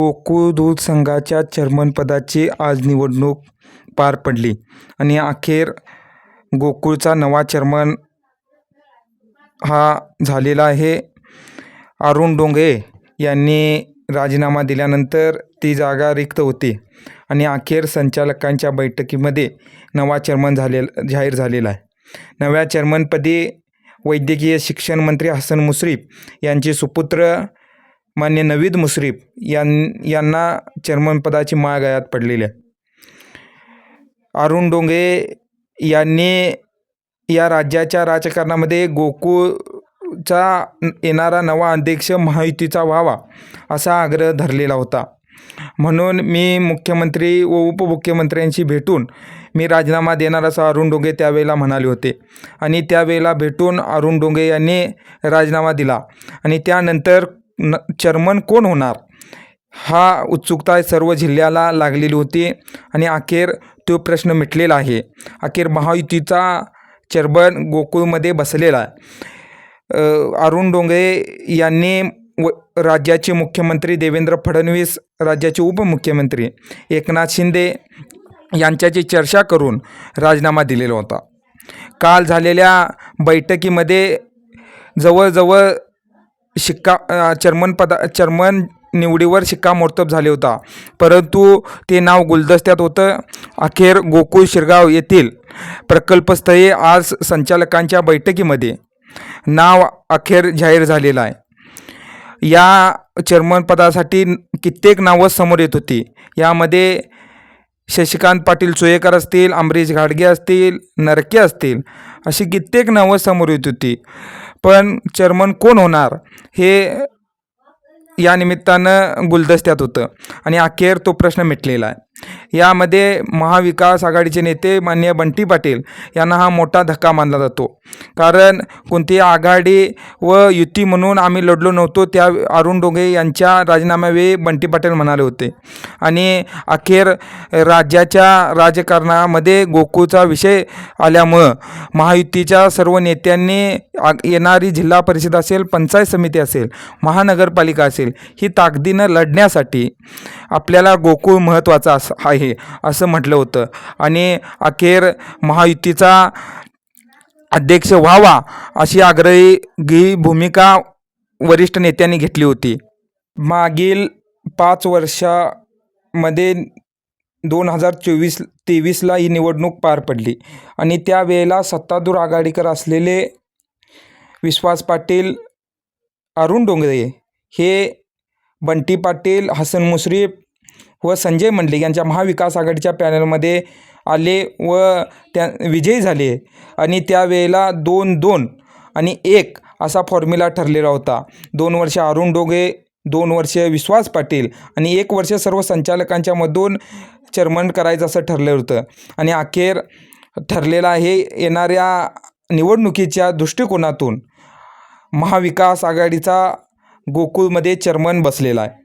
गोकुळ दूध संघाच्या चेअरमनपदाची आज निवडणूक पार पडली आणि अखेर गोकुळचा नवा चेअरमन हा झालेला आहे. अरुण डोंगे यांनी राजीनामा दिल्यानंतर ती जागा रिक्त होती आणि अखेर संचालकांच्या बैठकीमध्ये नवा चेअरमन झालेला जाहीर झालेला आहे. नव्या चेअरमनपदी वैद्यकीय शिक्षण मंत्री हसन मुश्रीफ यांचे सुपुत्र मान्य नवीद मुश्रीफ यां यांना चेअरमनपदाची माळ गळ्यात पडलेली आहे. अरुण डोंगे यांनी या राज्याच्या राजकारणामध्ये गोकुळचा येणारा नवा अध्यक्ष महायुतीचा व्हावा असा आग्रह धरलेला होता. म्हणून मी मुख्यमंत्री व उपमुख्यमंत्र्यांशी भेटून मी राजीनामा देणार असं अरुण डोंगे त्यावेळेला म्हणाले होते. आणि त्यावेळेला भेटून अरुण डोंगे यांनी राजीनामा दिला. आणि त्यानंतर न चर्मन कोण होणार? हा उत्सुकता सर्व जिल्ह्याला लागलेली होती आणि अखेर तो प्रश्न मिटलेला आहे. अखेर महायुतीचा चर्बन गोकुळमध्ये बसलेला आहे. अरुण डोंगरे यांनी व राज्याचे मुख्यमंत्री देवेंद्र फडणवीस राज्याचे उपमुख्यमंत्री एकनाथ शिंदे यांच्याशी चर्चा करून राजीनामा दिलेला होता. काल झालेल्या बैठकीमध्ये जवळजवळ शिक्का चर्मन पदा चर्मन निवडीवर शिक्कामोर्तब झाले होता. परंतु ते नाव गुलदस्त्यात होतं. अखेर गोकुळ शिरगाव येथील प्रकल्पस्थळी आज संचालकांच्या बैठकीमध्ये नाव अखेर जाहीर झालेलं आहे. या चेअरमन पदासाठी कित्येक नावं समोर येत होती. यामध्ये शशिकांत पाटील चोयेकर असतील अमरीश घाडगे असतील नरके असतील अशी कित्येक नावं समोर येत होती. पण चेअरमन कोण होणार हे या निमित्तानं गुलदस्त्यात होतं. आणि अखेर तो प्रश्न मिटलेला आहे. यामध्ये महाविकास आघाडीचे नेते मान्य बंटी पाटील यांना हा मोठा धक्का मानला जातो. कारण कोणती आघाडी व युती म्हणून आम्ही लढलो नव्हतो त्या अरुण डोंगे यांच्या राजीनाम्यावेळी बंटी पाटील म्हणाले होते. आणि अखेर राज्याच्या राजकारणामध्ये गोकुळचा विषय आल्यामुळं महायुतीच्या सर्व नेत्यांनी आ येणारी जिल्हा परिषद असेल पंचायत समिती असेल महानगरपालिका असेल ही ताकदीनं लढण्यासाठी आपल्याला गोकुळ महत्त्वाचा आहे असं म्हटलं होतं. आणि अखेर महायुतीचा अध्यक्ष व्हावा अशी आग्रही भूमिका वरिष्ठ नेत्यांनी घेतली होती. मागील पाच वर्षामध्ये दोन हजार चोवीस तेवीसला ही निवडणूक पार पडली. आणि त्यावेळेला सत्ताधूर आघाडीकर असलेले विश्वास पाटील अरुण डोंगरे हे बंटी पाटील हसन मुश्रीफ व संजय मंडलिक यांच्या महाविकास आघाडीच्या पॅनलमध्ये आले व त्या विजयी झाले. आणि त्यावेळेला दोन दोन आणि एक असा फॉर्म्युला ठरलेला होता. दोन वर्ष अरुण डोगे दोन वर्ष विश्वास पाटील आणि एक वर्ष सर्व संचालकांच्या मधून चर्मन करायचं असं ठरलं होतं. आणि अखेर ठरलेलं आहे येणाऱ्या निवडणुकीच्या दृष्टिकोनातून महाविकास आघाडीचा गोकुळमध्ये चर्मन बसलेला आहे.